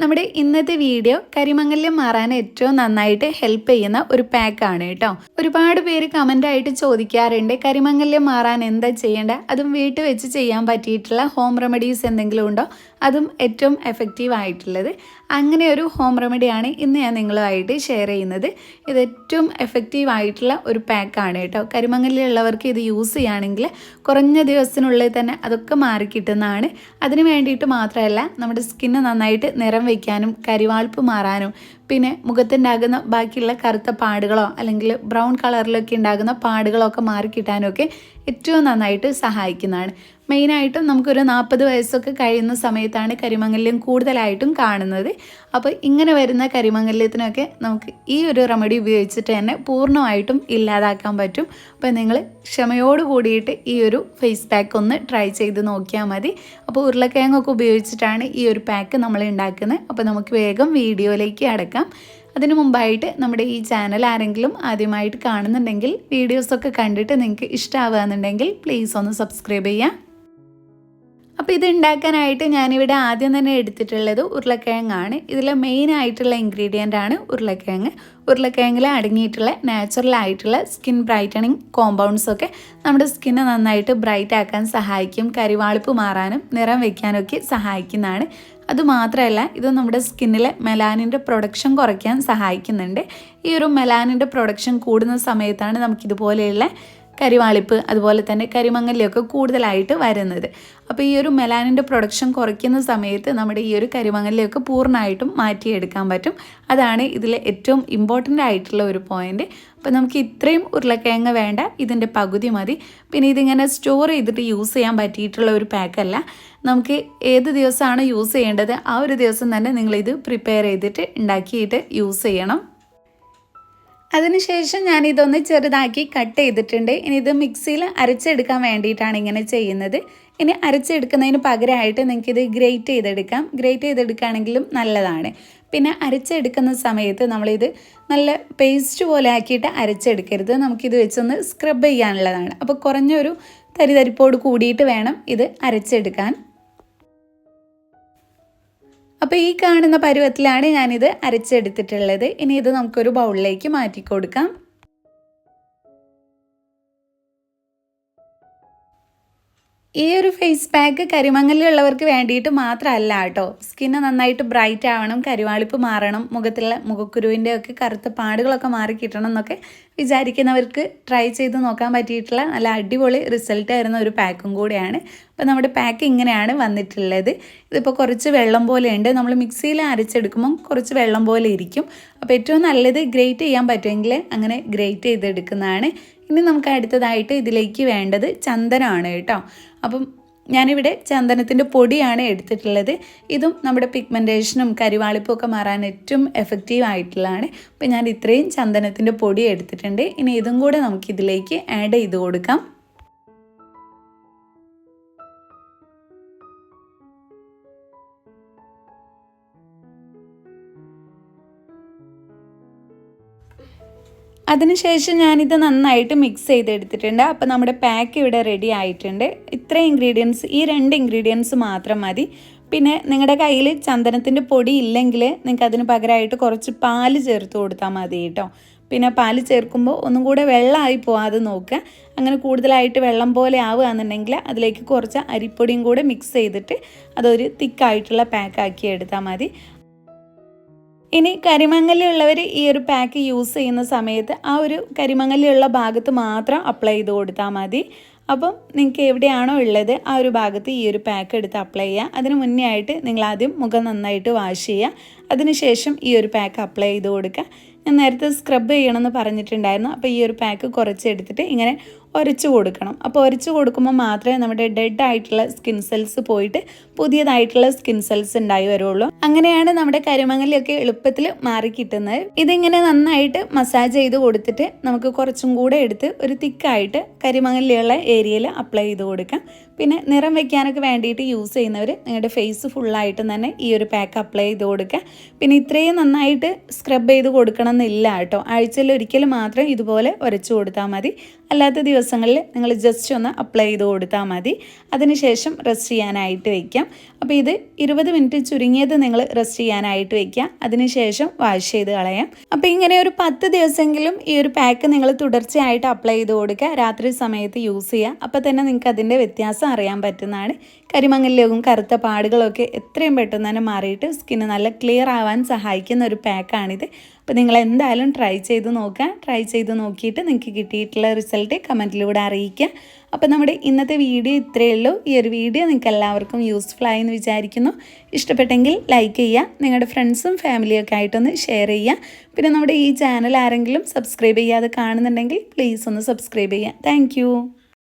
നമ്മുടെ ഇന്നത്തെ വീഡിയോ കരിമംഗല്യം മാറാൻ ഏറ്റവും നന്നായിട്ട് ഹെൽപ്പ് ചെയ്യുന്ന ഒരു പാക്കാണ് കേട്ടോ. ഒരുപാട് പേര് കമന്റായിട്ട് ചോദിക്കാറുണ്ട് കരിമംഗല്യം മാറാൻ എന്താ ചെയ്യേണ്ട അതും വീട്ടിൽ വെച്ച് ചെയ്യാൻ പറ്റിയിട്ടുള്ള ഹോം റെമഡീസ് എന്തെങ്കിലും ഉണ്ടോ? അതും ഏറ്റവും എഫക്റ്റീവ് ആയിട്ടുള്ളത്. അങ്ങനെ ഒരു ഹോം റെമഡിയാണ് ഇന്ന് ഞാൻ നിങ്ങളുമായിട്ട് ഷെയർ ചെയ്യുന്നത്. ഇത് ഏറ്റവും എഫക്റ്റീവ് ആയിട്ടുള്ള ഒരു പാക്കാണ് കേട്ടോ. കരിമംഗല്യമുള്ളവർക്ക് ഇത് യൂസ് ചെയ്യുകയാണെങ്കിൽ കുറഞ്ഞ ദിവസത്തിനുള്ളിൽ തന്നെ അതൊക്കെ മാറി കിട്ടുന്നതാണ് അതിന് വേണ്ടിയിട്ട് മാത്രമല്ല നമ്മുടെ സ്കിന്ന് നന്നായിട്ട് നിറം വയ്ക്കാനും കരിവാൾപ്പ് മാറാനും. പിന്നെ മുഖത്തുണ്ടാകുന്ന ബാക്കിയുള്ള കറുത്ത പാടുകളോ അല്ലെങ്കിൽ ബ്രൗൺ കളറിലൊക്കെ ഉണ്ടാകുന്ന പാടുകളൊക്കെ മാറിക്കിട്ടാനൊക്കെ ഏറ്റവും നന്നായിട്ട് സഹായിക്കുന്നതാണ്. മെയിനായിട്ടും നമുക്കൊരു നാൽപ്പത് വയസ്സൊക്കെ കഴിയുന്ന സമയത്താണ് കരിമംഗല്യം കൂടുതലായിട്ടും കാണുന്നത്. അപ്പോൾ ഇങ്ങനെ വരുന്ന കരിമംഗല്യത്തിനൊക്കെ നമുക്ക് ഈ ഒരു റെമഡി ഉപയോഗിച്ചിട്ട് തന്നെ പൂർണമായിട്ടും ഇല്ലാതാക്കാൻ പറ്റും. അപ്പോൾ നിങ്ങൾ ക്ഷമയോട് കൂടിയിട്ട് ഈ ഒരു ഫേസ് പാക്ക് ഒന്ന് ട്രൈ ചെയ്ത് നോക്കിയാൽ മതി. അപ്പോൾ ഉരുളക്കിഴങ്ങൊക്കെ ഉപയോഗിച്ചിട്ടാണ് ഈ ഒരു പാക്ക് നമ്മൾ ഉണ്ടാക്കുന്നത്. അപ്പോൾ നമുക്ക് വേഗം വീഡിയോയിലേക്ക് അടക്കാം. അതിനു മുമ്പായിട്ട് നമ്മുടെ ഈ ചാനൽ ആരെങ്കിലും ആദ്യമായിട്ട് കാണുന്നുണ്ടെങ്കിൽ വീഡിയോസൊക്കെ കണ്ടിട്ട് നിങ്ങൾക്ക് ഇഷ്ടമാവുകയെന്നുണ്ടെങ്കിൽ പ്ലീസ് ഒന്ന് സബ്സ്ക്രൈബ് ചെയ്യാം. അപ്പോൾ ഇത് ഉണ്ടാക്കാനായിട്ട് ഞാനിവിടെ ആദ്യം തന്നെ എടുത്തിട്ടുള്ളത് ഉരുളക്കിഴങ്ങാണ്. ഇതിലെ മെയിൻ ആയിട്ടുള്ള ഇൻഗ്രീഡിയന്റ് ആണ് ഉരുളക്കിഴങ്ങ്. ഉരുളക്കിഴങ്ങിൽ അടങ്ങിയിട്ടുള്ള നാച്ചുറൽ ആയിട്ടുള്ള സ്കിൻ ബ്രൈറ്റണിങ് കോമ്പൗണ്ട്സ് ഒക്കെ നമ്മുടെ സ്കിന്ന് നന്നായിട്ട് ബ്രൈറ്റ് ആക്കാൻ സഹായിക്കും കരിവാളിപ്പ് മാറാനും നിറം വയ്ക്കാനൊക്കെ സഹായിക്കുന്നതാണ്. അതുമാത്രമല്ല ഇത് നമ്മുടെ സ്കിന്നിലെ മെലാനിന്റെ പ്രൊഡക്ഷൻ കുറയ്ക്കാൻ സഹായിക്കുന്നുണ്ട്. ഈ ഒരു മെലാനിന്റെ പ്രൊഡക്ഷൻ കൂടുന്ന സമയത്താണ് നമുക്കിതുപോലെയുള്ള കരിവാളിപ്പ് അതുപോലെ തന്നെ കരിമങ്ങലിയൊക്കെ കൂടുതലായിട്ട് വരുന്നത്. അപ്പോൾ ഈ ഒരു മെലാനിന്റെ പ്രൊഡക്ഷൻ കുറയ്ക്കുന്ന സമയത്ത് നമ്മുടെ ഈ ഒരു കരിമങ്ങലിയൊക്കെ പൂർണമായിട്ടും മാറ്റിയെടുക്കാൻ പറ്റും. അതാണ് ഇതിലെ ഏറ്റവും ഇമ്പോർട്ടന്റ് ആയിട്ടുള്ള ഒരു പോയിന്റ് അപ്പോൾ നമുക്ക് ഇത്രയും ഉരുളക്കിഴങ്ങ് വേണ്ട ഇതിന്റെ പകുതി മതി. പിന്നെ ഇതിങ്ങനെ സ്റ്റോർ ചെയ്തിട്ട് യൂസ് ചെയ്യാൻ പറ്റിയിട്ടുള്ള ഒരു പാക്കല്ല നമുക്ക് ഏത് ദിവസമാണ് യൂസ് ചെയ്യേണ്ടത്? ആ ഒരു ദിവസം തന്നെ നിങ്ങളിത് പ്രിപ്പയർ ചെയ്തിട്ട് ഉണ്ടാക്കിയിട്ട് യൂസ് ചെയ്യണം. അതിനുശേഷം ഞാനിതൊന്ന് ചെറുതാക്കി കട്ട് ചെയ്തിട്ടുണ്ട്. ഇനി ഇത് മിക്സിയിൽ അരച്ചെടുക്കാൻ വേണ്ടിയിട്ടാണ് ഇങ്ങനെ ചെയ്യുന്നത്. ഇനി അരച്ചെടുക്കുന്നതിന് പകരമായിട്ട് നിങ്ങൾക്കിത് ഗ്രേറ്റ് ചെയ്തെടുക്കാം. ഗ്രേറ്റ് ചെയ്തെടുക്കുകയാണെങ്കിലും നല്ലതാണ്. പിന്നെ അരച്ചെടുക്കുന്ന സമയത്ത് നമ്മളിത് നല്ല പേസ്റ്റ് പോലെ ആക്കിയിട്ട് അരച്ചെടുക്കരുത്. നമുക്കിത് വെച്ചൊന്ന് സ്ക്രബ് ചെയ്യാനുള്ളതാണ്. അപ്പോൾ കുറഞ്ഞൊരു തരിതരിപ്പോട് കൂടിയിട്ട് വേണം ഇത് അരച്ചെടുക്കാൻ. അപ്പോൾ ഈ കാണുന്ന പരുവത്തിലാണ് ഞാനിത് അരച്ചെടുത്തിട്ടുള്ളത്. ഇനി ഇത് നമുക്കൊരു ബൗളിലേക്ക് മാറ്റി കൊടുക്കാം ഈ ഒരു ഫേസ് പാക്ക് കരിമങ്ങലുള്ളവർക്ക് വേണ്ടിയിട്ട് മാത്രമല്ല കേട്ടോ. സ്കിന്ന് നന്നായിട്ട് ബ്രൈറ്റ് ആവണം കരിവാളിപ്പ് മാറണം മുഖത്തുള്ള മുഖക്കുരുവിന്റെ ഒക്കെ കറുത്ത പാടുകളൊക്കെ മാറി കിട്ടണം എന്നൊക്കെ വിചാരിക്കുന്നവർക്ക് ട്രൈ ചെയ്ത് നോക്കാൻ പറ്റിയിട്ടുള്ള നല്ല അടിപൊളി റിസൾട്ട് വരുന്ന ഒരു പാക്കും കൂടിയാണ്. അപ്പോൾ നമ്മുടെ പാക്ക് ഇങ്ങനെയാണ് വന്നിട്ടുള്ളത്. ഇതിപ്പോൾ കുറച്ച് വെള്ളം പോലെ ഉണ്ട്. നമ്മൾ മിക്സിയിൽ അരച്ചെടുക്കുമ്പം കുറച്ച് വെള്ളം പോലെ ഇരിക്കും. അപ്പോൾ ഏറ്റവും നല്ലത് ഗ്രേറ്റ് ചെയ്യാൻ പറ്റുമെങ്കിൽ അങ്ങനെ ഗ്രേറ്റ് ചെയ്തെടുക്കുന്നതാണ്. ഇനി നമുക്ക് അടുത്തതായിട്ട് ഇതിലേക്ക് വേണ്ടത് ചന്ദനമാണ് കേട്ടോ. അപ്പം ഞാനിവിടെ ചന്ദനത്തിന്റെ പൊടിയാണ് എടുത്തിട്ടുള്ളത്. ഇതും നമ്മുടെ പിഗ്മെന്റേഷനും കരിവാളിപ്പും ഒക്കെ മാറാൻ ഏറ്റവും എഫക്റ്റീവ് ആയിട്ടുള്ളതാണ്. അപ്പോൾ ഞാൻ ഇത്രയും ചന്ദനത്തിന്റെ പൊടി എടുത്തിട്ടുണ്ട്. ഇനി ഇതും കൂടെ നമുക്കിതിലേക്ക് ആഡ് ചെയ്ത് കൊടുക്കാം. അതിനുശേഷം ഞാനിത് നന്നായിട്ട് മിക്സ് ചെയ്തെടുത്തിട്ടുണ്ട്. അപ്പോൾ നമ്മുടെ പാക്ക് ഇവിടെ റെഡി ആയിട്ടുണ്ട്. ഇത്ര ഇൻഗ്രീഡിയൻസ് ഈ രണ്ട് ഇൻഗ്രീഡിയൻസ് മാത്രം മതി. പിന്നെ നിങ്ങളുടെ കയ്യിൽ ചന്ദനത്തിന്റെ പൊടി ഇല്ലെങ്കിൽ നിങ്ങൾക്ക് അതിന് പകരമായിട്ട് കുറച്ച് പാൽ ചേർത്ത് കൊടുത്താൽ മതി കേട്ടോ. പിന്നെ പാൽ ചേർക്കുമ്പോൾ ഒന്നും കൂടെ വെള്ളമായി പോവാതെ നോക്കുക. അങ്ങനെ കൂടുതലായിട്ട് വെള്ളം പോലെ ആവുകയാണെന്നുണ്ടെങ്കിൽ അതിലേക്ക് കുറച്ച് അരിപ്പൊടിയും കൂടെ മിക്സ് ചെയ്തിട്ട് അതൊരു തിക്കായിട്ടുള്ള പാക്കാക്കി എടുത്താൽ മതി. ഇനി കരിമങ്ങലുള്ളവർ ഈ ഒരു പാക്ക് യൂസ് ചെയ്യുന്ന സമയത്ത് ആ ഒരു കരിമങ്ങലുള്ള ഭാഗത്ത് മാത്രം അപ്ലൈ ചെയ്ത് കൊടുത്താൽ മതി. അപ്പം നിങ്ങൾക്ക് എവിടെയാണോ ഉള്ളത് ആ ഒരു ഭാഗത്ത് ഈ ഒരു പാക്ക് എടുത്ത് അപ്ലൈ ചെയ്യുക അതിന് മുന്നേ ആയിട്ട് നിങ്ങൾ ആദ്യം മുഖം നന്നായിട്ട് വാഷ് ചെയ്യുക അതിനുശേഷം ഈ ഒരു പാക്ക് അപ്ലൈ ചെയ്ത് കൊടുക്കുക ഞാൻ നേരത്തെ സ്ക്രബ് ചെയ്യണമെന്ന് പറഞ്ഞിട്ടുണ്ടായിരുന്നു. അപ്പോൾ ഈ ഒരു പാക്ക് കുറച്ചെടുത്തിട്ട് ഇങ്ങനെ ഉരച്ചു കൊടുക്കണം. അപ്പോൾ ഉരച്ചു കൊടുക്കുമ്പോൾ മാത്രമേ നമ്മുടെ ഡെഡ് ആയിട്ടുള്ള സ്കിൻ സെൽസ് പോയിട്ട് പുതിയതായിട്ടുള്ള സ്കിൻ സെൽസ് ഉണ്ടായി വരുള്ളൂ. അങ്ങനെയാണ് നമ്മുടെ കരിമങ്ങലൊക്കെ എളുപ്പത്തിൽ മാറി കിട്ടുന്നത് ഇതിങ്ങനെ നന്നായിട്ട് മസാജ് ചെയ്ത് കൊടുത്തിട്ട് നമുക്ക് കുറച്ചും കൂടെ എടുത്ത് ഒരു തിക്കായിട്ട് കരിമങ്ങലിയുള്ള ഏരിയയിൽ അപ്ലൈ ചെയ്ത് കൊടുക്കാം. പിന്നെ നിറം വെക്കാനൊക്കെ വേണ്ടിയിട്ട് യൂസ് ചെയ്യുന്നവർ നിങ്ങളുടെ ഫേസ് ഫുള്ളായിട്ട് തന്നെ ഈ ഒരു പാക്ക് അപ്ലൈ ചെയ്ത് കൊടുക്കുക. പിന്നെ ഇത്രയും നന്നായിട്ട് സ്ക്രബ് ചെയ്ത് കൊടുക്കണം എന്നില്ല കേട്ടോ. ആഴ്ചയിൽ ഒരിക്കൽ മാത്രം ഇതുപോലെ ഉരച്ചു കൊടുത്താൽ മതി. അല്ലാത്ത ദിവസങ്ങളിൽ നിങ്ങൾ ജസ്റ്റ് ഒന്ന് അപ്ലൈ ചെയ്ത് കൊടുത്താൽ മതി. അതിനുശേഷം റെസ്റ്റ് ചെയ്യാനായിട്ട് വയ്ക്കാം അപ്പോൾ ഇത് ഇരുപത് മിനിറ്റ് ചുരുങ്ങിയത് നിങ്ങൾ റെസ്റ്റ് ചെയ്യാനായിട്ട് വയ്ക്കുക അതിനുശേഷം വാഷ് ചെയ്ത് കളയാം. അപ്പോൾ ഇങ്ങനെ ഒരു പത്ത് ദിവസമെങ്കിലും ഈ ഒരു പാക്ക് നിങ്ങൾ തുടർച്ചയായിട്ട് അപ്ലൈ ചെയ്ത് കൊടുക്കുക. രാത്രി സമയത്ത് യൂസ് ചെയ്യുക. അപ്പോൾ തന്നെ നിങ്ങൾക്ക് അതിന്റെ വ്യത്യാസം അറിയാൻ പറ്റുന്നതാണ്. കരിമങ്ങലിലും കറുത്ത പാടുകളൊക്കെ എത്രയും പെട്ടെന്ന് തന്നെ മാറിയിട്ട് സ്കിന്ന് നല്ല ക്ലിയർ ആവാൻ സഹായിക്കുന്ന ഒരു പാക്കാണിത് അപ്പോൾ നിങ്ങൾ എന്തായാലും ട്രൈ ചെയ്ത് നോക്കുക. ട്രൈ ചെയ്ത് നോക്കിയിട്ട് നിങ്ങൾക്ക് കിട്ടിയിട്ടുള്ള റിസൾട്ട് കമന്റിലൂടെ അറിയിക്കുക. അപ്പോൾ നമ്മുടെ ഇന്നത്തെ വീഡിയോ ഇത്രയേ ഉള്ളൂ. ഈ ഒരു വീഡിയോ നിങ്ങൾക്ക് എല്ലാവർക്കും യൂസ്ഫുൾ ആയി എന്ന് വിചാരിക്കുന്നു. ഇഷ്ടപ്പെട്ടെങ്കിൽ ലൈക്ക് ചെയ്യുക. നിങ്ങളുടെ ഫ്രണ്ട്സും ഫാമിലിയൊക്കെ ആയിട്ടൊന്ന് ഷെയർ ചെയ്യുക. പിന്നെ നമ്മുടെ ഈ ചാനൽ ആരെങ്കിലും സബ്സ്ക്രൈബ് ചെയ്യാതെ കാണുന്നുണ്ടെങ്കിൽ പ്ലീസ് ഒന്ന് സബ്സ്ക്രൈബ് ചെയ്യുക. താങ്ക്